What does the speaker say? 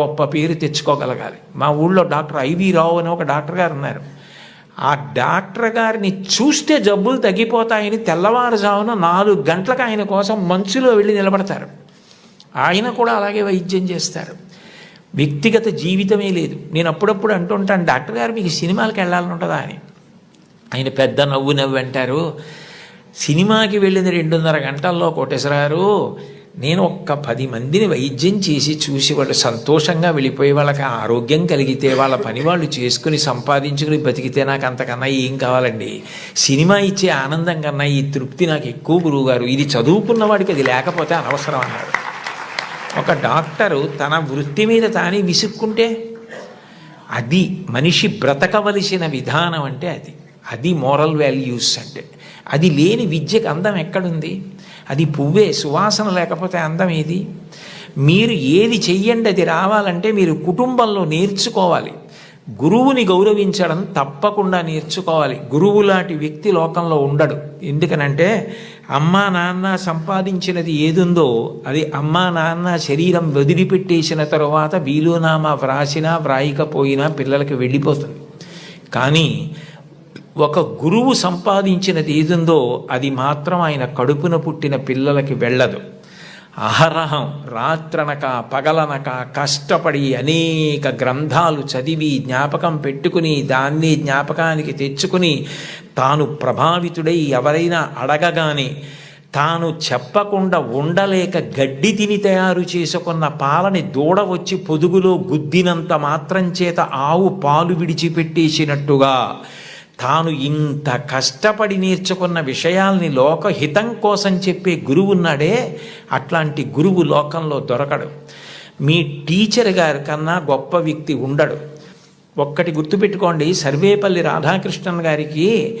గొప్ప పేరు తెచ్చుకోగలగాలి. మా ఊళ్ళో డాక్టర్ ఐవి రావు అని ఒక డాక్టర్ గారు ఉన్నారు. ఆ డాక్టర్ గారిని చూస్తే జబ్బులు తగ్గిపోతాయని తెల్లవారుజామున నాలుగు గంటలకు ఆయన కోసం మంచులో వెళ్ళి నిలబడతారు. ఆయన కూడా అలాగే వైద్యం చేస్తారు. వ్యక్తిగత జీవితమే లేదు. నేను అప్పుడప్పుడు అంటుంటాను డాక్టర్ గారు మీకు సినిమాలకు వెళ్ళాలని ఉంటుందా? అని. ఆయన పెద్ద నవ్వు నవ్వు అంటారు. సినిమాకి వెళ్ళిన రెండున్నర గంటల్లో కోటేశ్వరారు నేను ఒక్క పది మందిని వైద్యం చేసి చూసి వాళ్ళు సంతోషంగా వెళ్ళిపోయి వాళ్ళకి ఆరోగ్యం కలిగితే వాళ్ళ పని వాళ్ళు చేసుకుని సంపాదించుకుని బతికితే నాకు అంతకన్నా ఏం కావాలండి? సినిమా ఇచ్చే ఆనందం కన్నా ఈ తృప్తి నాకు ఎక్కువ గురువు గారు ఇది చదువుకున్న వాడికి అది లేకపోతే అనవసరం అన్నాడు ఒక డాక్టరు తన వృత్తి మీద తానే విసుక్కుంటే అది మనిషి బ్రతకవలసిన విధానం అంటే అది. అది మోరల్ వాల్యూస్ అంటే. అది లేని విద్యకు అందం ఎక్కడుంది? అది పువ్వే సువాసన లేకపోతే అందం ఏది? మీరు ఏది చెయ్యండి అది రావాలంటే మీరు కుటుంబంలో నేర్చుకోవాలి. గురువుని గౌరవించడం తప్పకుండా నేర్చుకోవాలి. గురువు లాంటి వ్యక్తి లోకంలో ఉండడు. ఎందుకనంటే అమ్మా నాన్న సంపాదించినది ఏదుందో అది అమ్మా నాన్న శరీరం వదిలిపెట్టేసిన తరువాత వీలునామా వ్రాసినా వ్రాయకపోయినా పిల్లలకి వెళ్ళిపోతుంది. కానీ ఒక గురువు సంపాదించినది ఏదుందో అది మాత్రం ఆయన కడుపున పుట్టిన పిల్లలకి వెళ్ళదు. అహరహం రాత్రనక పగలనక కష్టపడి అనేక గ్రంథాలు చదివి జ్ఞాపకం పెట్టుకుని దాన్ని జ్ఞాపకానికి తెచ్చుకుని తాను ప్రభావితుడై ఎవరైనా అడగగానే తాను చెప్పకుండా ఉండలేక గడ్డి తిని తయారు చేసుకున్న పాలని దూడ వచ్చి పొదుగులో గుద్దినంత మాత్రం చేత ఆవు పాలు విడిచిపెట్టేసినట్టుగా తాను ఇంత కష్టపడి నేర్చుకున్న విషయాల్ని లోకహితం కోసం చెప్పే గురువు ఉన్నాడే అట్లాంటి గురువు లోకంలో దొరకడు. మీ టీచర్ గారి కన్నా గొప్ప వ్యక్తి ఉండడు. ఒక్కటి గుర్తుపెట్టుకోండి సర్వేపల్లి రాధాకృష్ణన్ గారికి